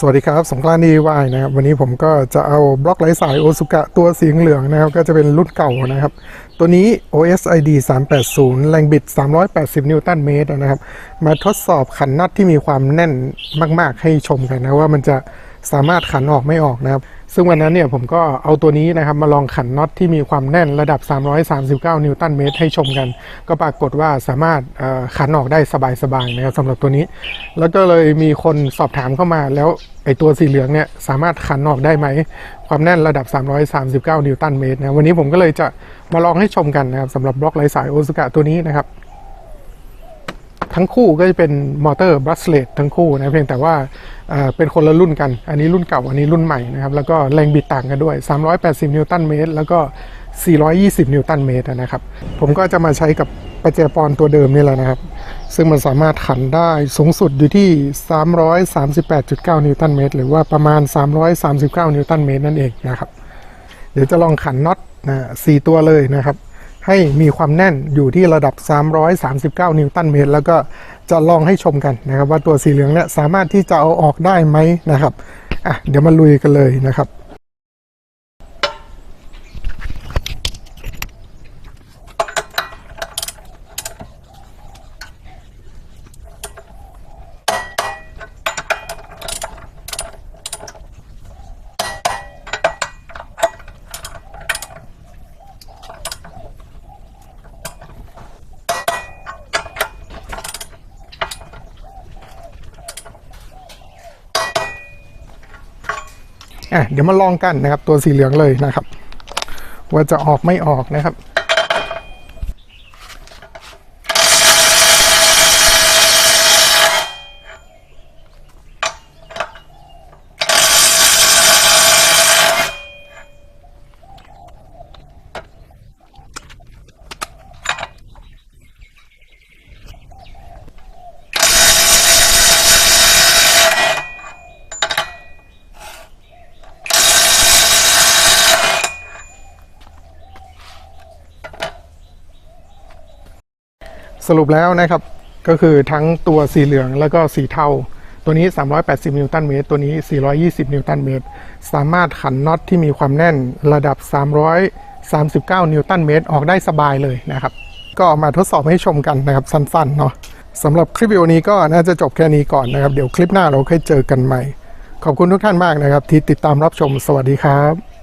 สวัสดีครับ สงกรานต์ดีวายนะครับ วันนี้ผมก็จะเอาบล็อกไร้สายโอซุกะตัวสีเหลืองนะครับ ก็จะเป็นรุ่นเก่านะครับ ตัวนี้ OSID 380 แรงบิด 380 นิวตันเมตรนะครับ มาทดสอบขันน็อตที่มีความแน่นมาก ๆ ให้ชมกันนะว่ามันจะ สามารถขันออกไม่ออกนะครับ ซึ่งวันนั้นเนี่ยผมก็เอาตัวนี้นะครับมาลองขันน็อตที่มีความแน่นระดับ 339 นิวตันเมตรให้ชมกัน ก็ปรากฏว่าสามารถขันออกได้สบายๆนะครับสำหรับตัวนี้ แล้วก็เลยมีคนสอบถามเข้ามาแล้วไอตัวสีเหลืองเนี่ยสามารถขันออกได้ไหม ความแน่นระดับ 339 นิวตันเมตรนะวันนี้ผมก็เลยจะมาลองให้ชมกันนะครับสำหรับบล็อกไร้สายโอซุกะตัวนี้นะครับ ทั้งคู่ก็จะเป็นมอเตอร์บรัสเลตทั้งคู่นะเพียงแต่ว่าเป็นคนละรุ่นกัน อันนี้รุ่นเก่าอันนี้รุ่นใหม่นะครับแล้วก็แรงบิดต่างกันด้วย 380 นิวตันเมตร แล้วก็ 420 นิวตันเมตรนะครับ ผมก็จะมาใช้กับประแจปอนตัวเดิมนี่แหละนะครับ ซึ่งมันสามารถขันได้สูงสุดอยู่ที่ 338.9 นิวตันเมตร หรือว่าประมาณ 339 นิวตันเมตรนั่นเองนะครับ เดี๋ยวจะลองขันน็อตนะสตัวเลยนะครับ ให้มีความแน่นอยู่ที่ระดับ 339 นิวตันเมตร แล้วก็จะลองให้ชมกันนะครับ ว่าตัวสีเหลืองเนี่ยสามารถที่จะเอาออกได้ไหมนะครับอะเดี๋ยวมาลุยกันเลยนะครับ อะเดี๋ยวมาลองกันนะครับ ตัวสีเหลืองเลยนะครับ ว่าจะออกไม่ออกนะครับ สรุปแล้วนะครับก็คือทั้งตัวสีเหลืองแล้วก็สีเทาตัวนี้ 380 นิวตันเมตร ตัวนี้ 420 นิวตันเมตร สามารถขันน็อตที่มีความแน่นระดับ 339 นิวตันเมตร ออกได้สบายเลยนะครับ ก็เอามาทดสอบให้ชมกันนะครับ สั้นๆ เนาะสำหรับคลิปวิดีโอนี้ก็น่าจะจบแค่นี้ก่อนนะครับ เดี๋ยวคลิปหน้าเราค่อยเจอกันใหม่ ขอบคุณทุกท่านมากนะครับ ที่ติดตามรับชม สวัสดีครับ